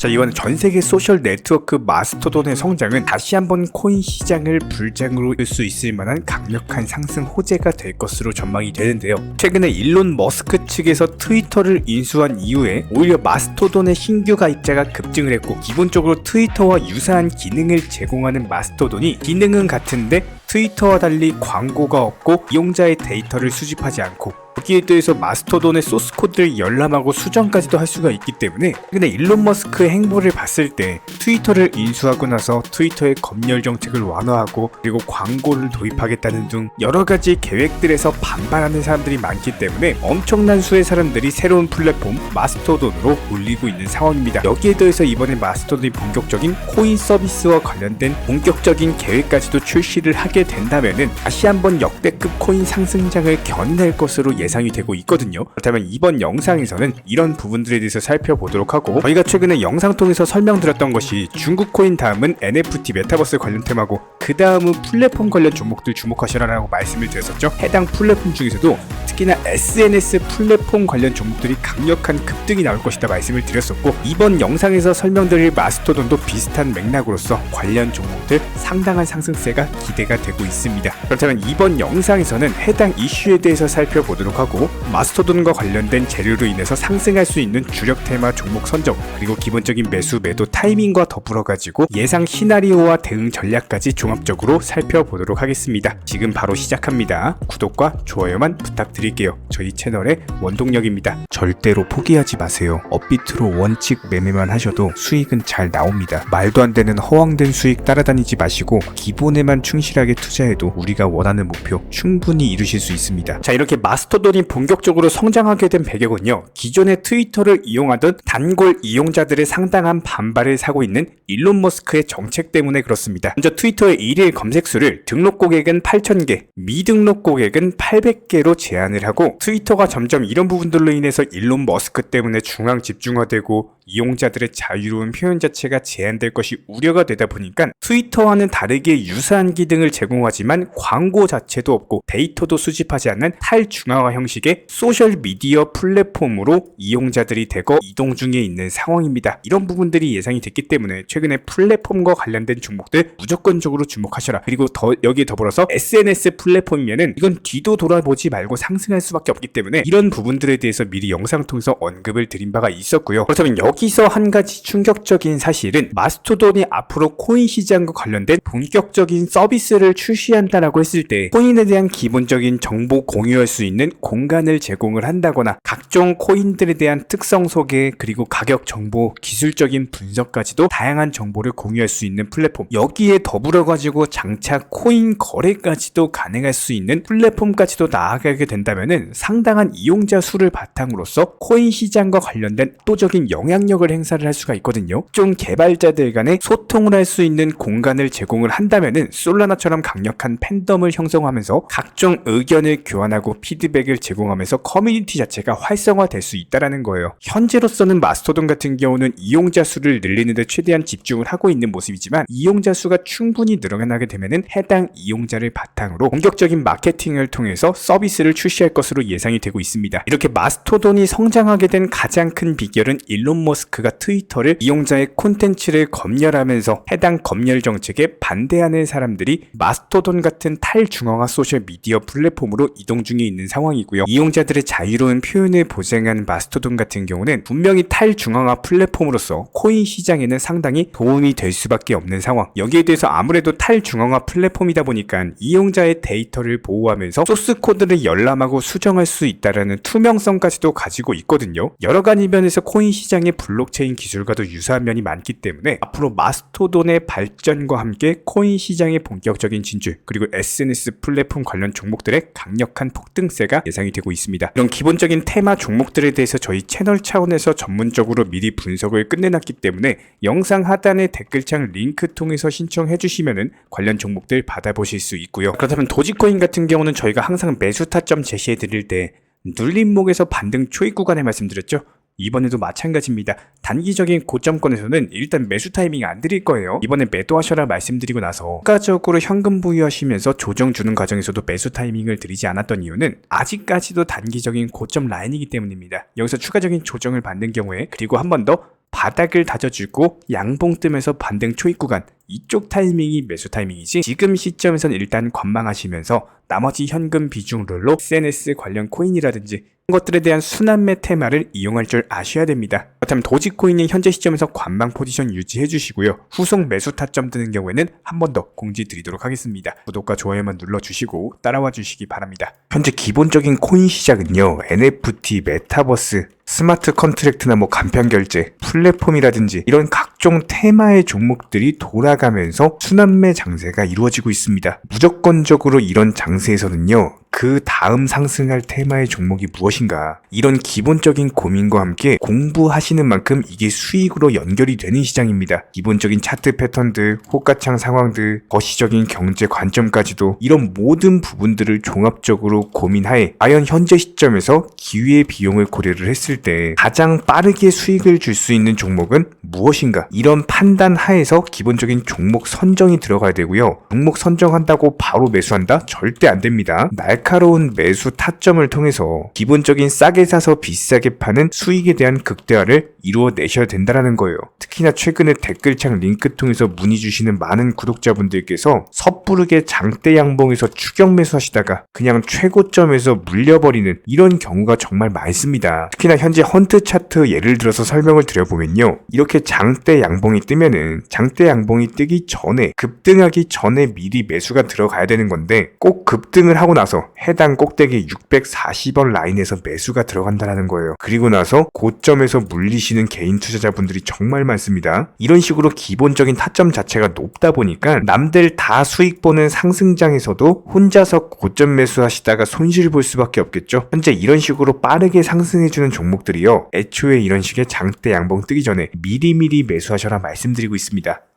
자 이번엔 전 세계 소셜 네트워크 마스토돈의 성장은 다시 한번 코인 시장을 불장으로 일수 있을 만한 강력한 상승 호재가 될 것으로 전망이 되는데요. 최근에 일론 머스크 측에서 트위터를 인수한 이후에 오히려 마스토돈의 신규 가입자가 급증을 했고 기본적으로 트위터와 유사한 기능을 제공하는 마스토돈이 기능은 같은데 트위터와 달리 광고가 없고 이용자의 데이터를 수집하지 않고 여기에 대해서 마스터돈의 소스 코드를 열람하고 수정까지도 할 수가 있기 때문에 근데 일론 머스크의 행보를 봤을 때 트위터를 인수하고 나서 트위터의 검열 정책을 완화하고 그리고 광고를 도입하겠다는 등 여러 가지 계획들에서 반발하는 사람들이 많기 때문에 엄청난 수의 사람들이 새로운 플랫폼 마스터돈으로 몰리고 있는 상황입니다. 여기에 더해서 이번에 마스터돈이 본격적인 코인 서비스와 관련된 본격적인 계획까지도 출시를 하게 된다면은 다시 한번 역대급 코인 상승장을 견인할 것으로 예상이 되고 있거든요. 그렇다면 이번 영상에서는 이런 부분들에 대해서 살펴보도록 하고 저희가 최근에 영상 통해서 설명드렸던 것이 중국 코인 다음은 NFT 메타버스 관련 테마고 그 다음은 플랫폼 관련 종목들 주목하시라라고 말씀을 드렸었죠. 해당 플랫폼 중에서도 특히나 SNS 플랫폼 관련 종목들이 강력한 급등이 나올 것이다 말씀을 드렸었고 이번 영상에서 설명드릴 마스토돈도 비슷한 맥락으로서 관련 종목들 상당한 상승세가 기대가 되고 있습니다. 그렇다면 이번 영상에서는 해당 이슈에 대해서 살펴보도록 하고 마스토돈과 관련된 재료로 인해서 상승할 수 있는 주력 테마 종목 선정 그리고 기본적인 매수 매도 타이밍과 더불어 가지고 예상 시나리오와 대응 전략까지 종합적으로 살펴보도록 하겠습니다. 지금 바로 시작합니다. 구독과 좋아요만 부탁드릴게요. 저희 채널의 원동력입니다. 절대로 포기하지 마세요. 업비트로 원칙 매매만 하셔도 수익은 잘 나옵니다. 말도 안 되는 허황된 수익 따라다니지 마시고 기본에만 충실하게 투자해도 우리가 원하는 목표 충분히 이루실 수 있습니다. 자 이렇게 마스터돈이 본격적으로 성장하게 된 배경은요. 기존의 트위터를 이용하던 단골 이용자들의 상당한 반발을 사고 있는 일론 머스크의 정책 때문에 그렇습니다. 먼저 트위터의 일일 검색수를 등록 고객은 8,000개, 미등록 고객은 800개로 제한을 하고 트위터가 점점 이런 부분들로 인해서 일론 머스크 때문에 중앙 집중화되고 이용자들의 자유로운 표현 자체가 제한될 것이 우려가 되다 보니까 트위터와는 다르게 유사한 기능을 제공하지만 광고 자체도 없고 데이터도 수집하지 않는 탈중앙화 형식의 소셜 미디어 플랫폼으로 이용자들이 대거 이동 중에 있는 상황입니다. 이런 부분들이 예상이 됐기 때문에 최근에 플랫폼과 관련된 종목들 무조건적으로 주목하셔라. 그리고 더 여기에 더불어서 SNS 플랫폼이면은 이건 뒤도 돌아보지 말고 상승할 수밖에 없기 때문에 이런 부분들에 대해서 미리 영상 통해서 언급을 드린 바가 있었고요. 그렇다면 여기서 한 가지 충격적인 사실은 마스토돈이 앞으로 코인 시장과 관련된 본격적인 서비스를 출시한다라고 했을 때 코인에 대한 기본적인 정보 공유할 수 있는 공간을 제공을 한다거나 각종 코인들에 대한 특성 소개 그리고 가격 정보 기술적인 분석까지도 다양한 정보를 공유할 수 있는 플랫폼 여기에 더불어 가지고 장차 코인 거래까지도 가능할 수 있는 플랫폼까지도 나아가게 된다면은 상당한 이용자 수를 바탕으로서 코인 시장과 관련된 압도적인 영향력을 행사를 할 수가 있거든요. 좀 개발자들 간의 소통을 할 수 있는 공간을 제공을 한다면은 솔라나처럼 강력한 팬덤을 형성하면서 각종 의견을 교환하고 피드백을 제공하면서 커뮤니티 자체가 활성화될 수 있다라는 거예요. 현재로서는 마스터돈 같은 경우는 이용자 수를 늘리는데 최대한 집중을 하고 있는 모습이지만 이용자 수가 충분히 늘어나게 되면은 해당 이용자를 바탕으로 본격적인 마케팅을 통해서 서비스를 출시할 것으로 예상이 되고 있습니다. 이렇게 마스토돈이 성장하게 된 가장 큰 비결은 일론 머스크가 트위터를 이용자의 콘텐츠를 검열하면서 해당 검열 정책에 반대하는 사람들이 마 스토돈 같은 탈중앙화 소셜 미디어 플랫폼으로 이동 중에 있는 상황이고요. 이용자들의 자유로운 표현을 보장한 마스토돈 같은 경우는 분명히 탈중앙화 플랫폼으로서 코인 시장에는 상당히 도움이 될 수밖에 없는 상황. 여기에 대해서 아무래도 탈중앙화 플랫폼이다 보니까 이용자의 데이터를 보호하면서 소스 코드를 열람하고 수정할 수 있다라는 투명성까지도 가지고 있거든요. 여러 가지 면에서 코인 시장의 블록체인 기술과도 유사한 면이 많기 때문에 앞으로 마스토돈의 발전과 함께 코인 시장의 본격적인 진출 그리고 SNS 플랫폼 관련 종목들의 강력한 폭등세가 예상이 되고 있습니다. 이런 기본적인 테마 종목들에 대해서 저희 채널 차원에서 전문적으로 미리 분석을 끝내놨기 때문에 영상 하단의 댓글창 링크 통해서 신청해 주시면은 관련 종목들 받아보실 수 있고요. 그렇다면 도지코인 같은 경우는 저희가 항상 매수 타점 제시해 드릴 때 눌림목에서 반등 초입 구간에 말씀드렸죠. 이번에도 마찬가지입니다. 단기적인 고점권에서는 일단 매수 타이밍 안 드릴 거예요. 이번에 매도하셔라 말씀드리고 나서 추가적으로 현금 부여하시면서 조정 주는 과정에서도 매수 타이밍을 드리지 않았던 이유는 아직까지도 단기적인 고점 라인이기 때문입니다. 여기서 추가적인 조정을 받는 경우에 그리고 한 번 더 바닥을 다져주고 양봉 뜨면서 반등 초입 구간 이쪽 타이밍이 매수 타이밍이지 지금 시점에선 일단 관망하시면서 나머지 현금 비중 롤로 SNS 관련 코인이라든지 이런 것들에 대한 순환매 테마를 이용할 줄 아셔야 됩니다. 그렇다면 도지코인이 현재 시점에서 관망 포지션 유지해 주시고요. 후속 매수 타점 뜨는 경우에는 한 번 더 공지 드리도록 하겠습니다. 구독과 좋아요만 눌러주시고 따라와 주시기 바랍니다. 현재 기본적인 코인 시장은요. NFT, 메타버스, 스마트 컨트랙트나 뭐 간편 결제, 플랫폼이라든지 이런 각종 테마의 종목들이 돌아가면서 순환매 장세가 이루어지고 있습니다. 무조건적으로 이런 장세에서는요. 그 다음 상승할 테마의 종목이 무엇인가 이런 기본적인 고민과 함께 공부하시는 만큼 이게 수익으로 연결이 되는 시장입니다. 기본적인 차트 패턴들, 호가창 상황들, 거시적인 경제 관점까지도 이런 모든 부분들을 종합적으로 고민하에 과연 현재 시점에서 기회의 비용을 고려를 했을 때 가장 빠르게 수익을 줄 수 있는 종목은 무엇인가 이런 판단 하에서 기본적인 종목 선정이 들어가야 되고요. 종목 선정한다고 바로 매수한다? 절대 안 됩니다. 날 카로운 매수 타점을 통해서 기본적인 싸게 사서 비싸게 파는 수익에 대한 극대화를 이루어내셔야 된다는 거예요. 특히나 최근에 댓글창 링크 통해서 문의 주시는 많은 구독자분들께서 섣부르게 장대 양봉에서 추격 매수하시다가 그냥 최고점에서 물려버리는 이런 경우가 정말 많습니다. 특히나 현재 헌트 차트 예를 들어서 설명을 드려보면요. 이렇게 장대 양봉이 뜨면은 장대 양봉이 뜨기 전에 급등하기 전에 미리 매수가 들어가야 되는 건데 꼭 급등을 하고 나서 해당 꼭대기 640원 라인에서 매수가 들어간다는 거예요. 그리고 나서 고점에서 물리시는 개인 투자자분들이 정말 많습니다. 이런 식으로 기본적인 타점 자체가 높다 보니까 남들 다 수익 보는 상승장에서도 혼자서 고점 매수하시다가 손실 볼 수밖에 없겠죠. 현재 이런 식으로 빠르게 상승해주는 종목들이요. 애초에 이런 식의 장대 양봉 뜨기 전에 미리미리 매수하셔라 말씀드리고 있습니다.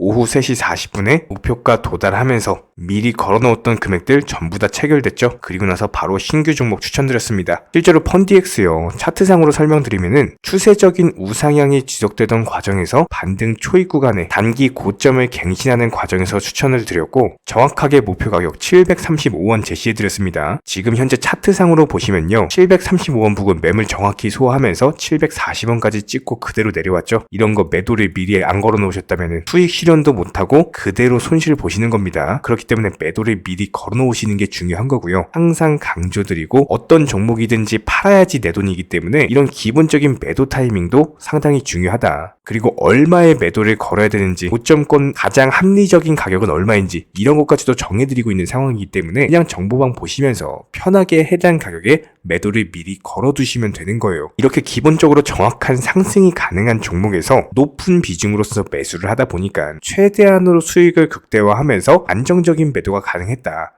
오후 3시 40분에 목표가 도달하면서 미리 걸어놓았던 금액들 전부 다 체결됐죠. 그리고 나서 바로 신규 종목 추천드렸습니다. 실제로 펀디엑스요. 차트상으로 설명드리면은 추세적인 우상향이 지속되던 과정에서 반등 초입 구간에 단기 고점을 갱신하는 과정에서 추천을 드렸고 정확하게 목표 가격 735원 제시해 드렸습니다. 지금 현재 차트상으로 보시면요. 735원 부근 매물 정확히 소화하면서 740원까지 찍고 그대로 내려왔죠. 이런 거 매도를 미리 안 걸어 놓으셨다면 수익 실 현도 못하고 그대로 손실 보시는 겁니다. 그렇기 때문에 매도를 미리 걸어 놓으시는 게 중요한 거고요. 항상 강조드리고 어떤 종목이든지 팔아야지 내 돈이기 때문에 이런 기본적인 매도 타이밍도 상당히 중요하다. 그리고 얼마의 매도를 걸어야 되는지 고점권 가장 합리적인 가격은 얼마인지 이런 것까지도 정해드리고 있는 상황이기 때문에 그냥 정보방 보시면서 편하게 해당 가격에 매도를 미리 걸어두시면 되는 거예요. 이렇게 기본적으로 정확한 상승이 가능한 종목에서 높은 비중으로서 매수를 하다 보니까 최대한으로 수익을 극대화하면서 안정적인 매도가 가능했다.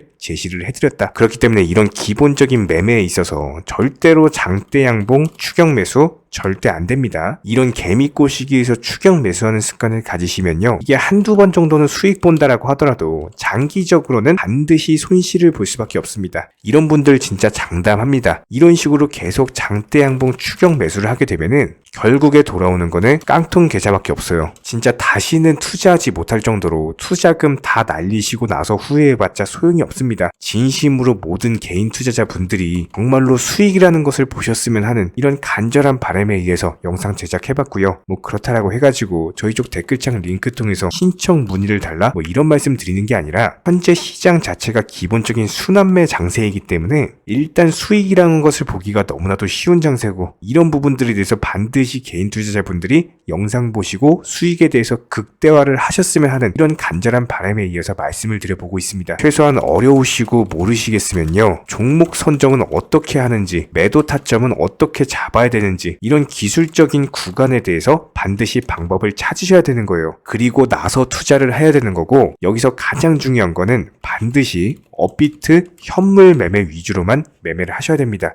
right 제시를 해드렸다. 그렇기 때문에 이런 기본적인 매매에 있어서 절대로 장대 양봉 추격 매수 절대 안 됩니다. 이런 개미꼬 시기에서 추격 매수하는 습관을 가지시면요. 이게 한두 번 정도는 수익 본다라고 하더라도 장기적으로는 반드시 손실을 볼 수밖에 없습니다. 이런 분들 진짜 장담합니다. 이런 식으로 계속 장대 양봉 추격 매수를 하게 되면은 결국에 돌아오는 거는 깡통 계좌밖에 없어요. 진짜 다시는 투자하지 못할 정도로 투자금 다 날리시고 나서 후회해봤자 소용이 없습니다. 진심으로 모든 개인 투자자 분들이 정말로 수익이라는 것을 보셨으면 하는 이런 간절한 바람에 의해서 영상 제작해봤고요. 뭐 그렇다라고 해가지고 저희 쪽 댓글창 링크 통해서 신청 문의를 달라 뭐 이런 말씀 드리는 게 아니라 현재 시장 자체가 기본적인 순환매 장세이기 때문에 일단 수익이라는 것을 보기가 너무나도 쉬운 장세고 이런 부분들에 대해서 반드시 개인 투자자분들이 영상 보시고 수익에 대해서 극대화를 하셨으면 하는 이런 간절한 바람에 이어서 말씀을 드려보고 있습니다. 최소한 어려 우시고 모르시겠으면요. 종목 선정은 어떻게 하는지, 매도 타점은 어떻게 잡아야 되는지 이런 기술적인 구간에 대해서 반드시 방법을 찾으셔야 되는 거예요. 그리고 나서 투자를 해야 되는 거고 여기서 가장 중요한 거는 반드시 업비트 현물 매매 위주로만 매매를 하셔야 됩니다.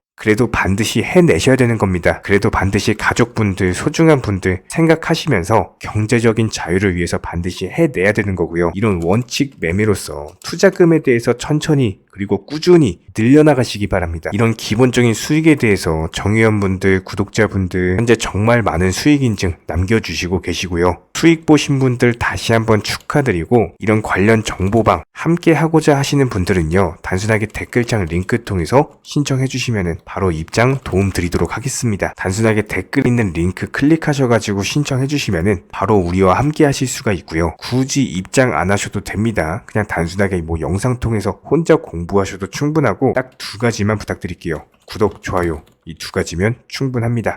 그래도 반드시 해내셔야 되는 겁니다. 그래도 반드시 가족분들, 소중한 분들 생각하시면서 경제적인 자유를 위해서 반드시 해내야 되는 거고요. 이런 원칙 매매로서 투자금에 대해서 천천히 그리고 꾸준히 늘려나가시기 바랍니다. 이런 기본적인 수익에 대해서 정의원분들, 구독자분들 현재 정말 많은 수익 인증 남겨주시고 계시고요. 수익 보신 분들 다시 한번 축하드리고 이런 관련 정보방 함께 하고자 하시는 분들은요. 단순하게 댓글창 링크 통해서 신청해 주시면 바로 입장 도움 드리도록 하겠습니다. 단순하게 댓글 있는 링크 클릭하셔가지고 신청해 주시면 바로 우리와 함께 하실 수가 있고요. 굳이 입장 안 하셔도 됩니다. 그냥 단순하게 뭐 영상 통해서 혼자 공부하셔도 충분하고 딱 두 가지만 부탁드릴게요. 구독, 좋아요 이 두 가지면 충분합니다.